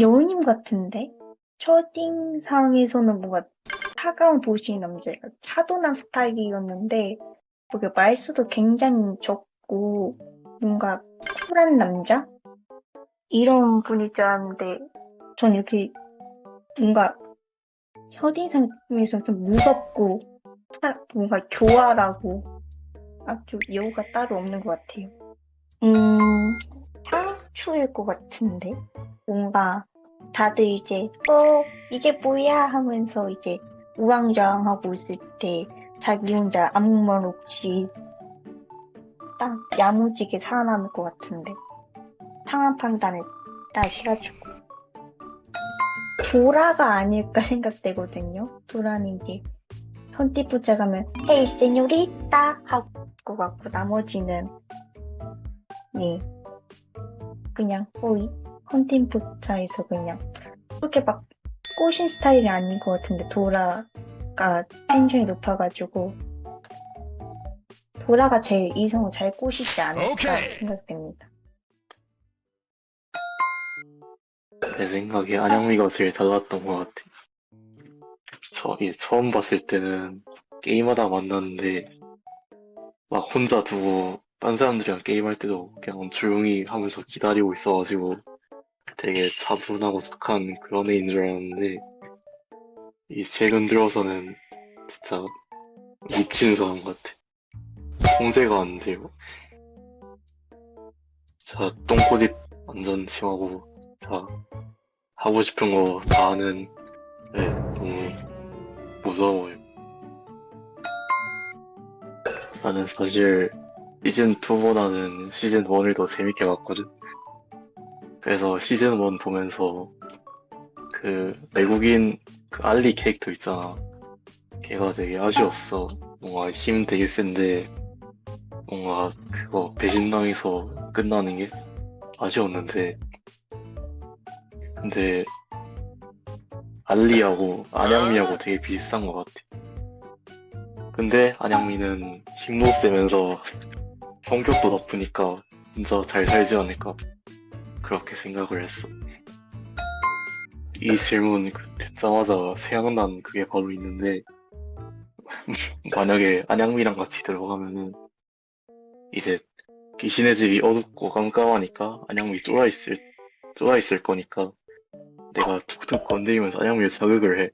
여우님 같은데? 첫인상에서는 뭔가 차가운 도시 남자, 차도남 스타일이었는데, 그게 말수도 굉장히 적고, 뭔가 쿨한 남자? 이런 분일 줄 알았는데, 전 이렇게 뭔가 첫인상에서 좀 무섭고, 차- 뭔가 교활하고, 아주 여우가 따로 없는 것 같아요. 음, 상 추일 것 같은데? 뭔가 다들 이제 어 이게 뭐야? 하면서 이제 우왕좌왕하고 있을 때 자기 혼자 아무 말 없이 딱 야무지게 살아남을 것 같은데? 상황 판단을 딱 해가지고. 도라가 아닐까 생각되거든요. 도라는 이제 현띠 붙잡으면 헤이 세뇨리따 하고 것 같고 나머지는 네 그냥 거의 컨텐츠차에서 그냥 그렇게 막 꼬신 스타일이 아닌 것 같은데 도라가 텐션이 높아가지고 도라가 제일 이성을 잘 꼬시지 않을까 오케이. 생각됩니다. 내 생각에 안양미가 제일 달랐던 것 같아. 저, 이 처음 봤을 때는 게임하다 만났는데, 막 혼자 두고, 딴 사람들이랑 게임할 때도 그냥 조용히 하면서 기다리고 있어가지고, 되게 차분하고 착한 그런 애인 줄 알았는데, 이 최근 들어서는 진짜 미친 사람 같아. 통제가 안 돼요. 자, 똥꼬집 완전 심하고, 자, 하고 싶은 거 다 하는, 네, 너무 무서워요. 나는 사실 시즌 2보다는 시즌 1을 더 재밌게 봤거든. 그래서 시즌 1 보면서 그 외국인 그 알리 캐릭터 있잖아. 걔가 되게 아쉬웠어. 뭔가 힘 되게 센데 뭔가 그거 배신당해서 끝나는 게 아쉬웠는데 근데 알리하고 안양미하고 되게 비슷한 것 같아. 근데 안양미는 힘도 세면서 성격도 나쁘니까 진짜 잘 살지 않을까 그렇게 생각을 했어. 이 질문 그 듣자마자 생각난 그게 바로 있는데 만약에 안양미랑 같이 들어가면은 이제 귀신의 집이 어둡고 깜깜하니까 안양미 쫄아 있을 쫄아 있을 거니까 내가 툭툭 건드리면서 안양미를 자극을 해.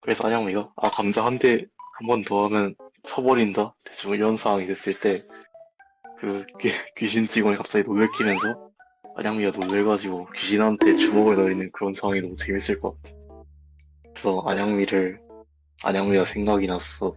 그래서 안양미가 아 감자 한 대 한 번 더 하면 쳐버린다 대충 이런 상황이 됐을 때 그 귀신 직원이 갑자기 놀래키면서 안양미가 놀래가지고 귀신한테 주먹을 넣이는 그런 상황이 너무 재밌을 것 같아. 그래서 안양미를 안양미가 생각이 났어.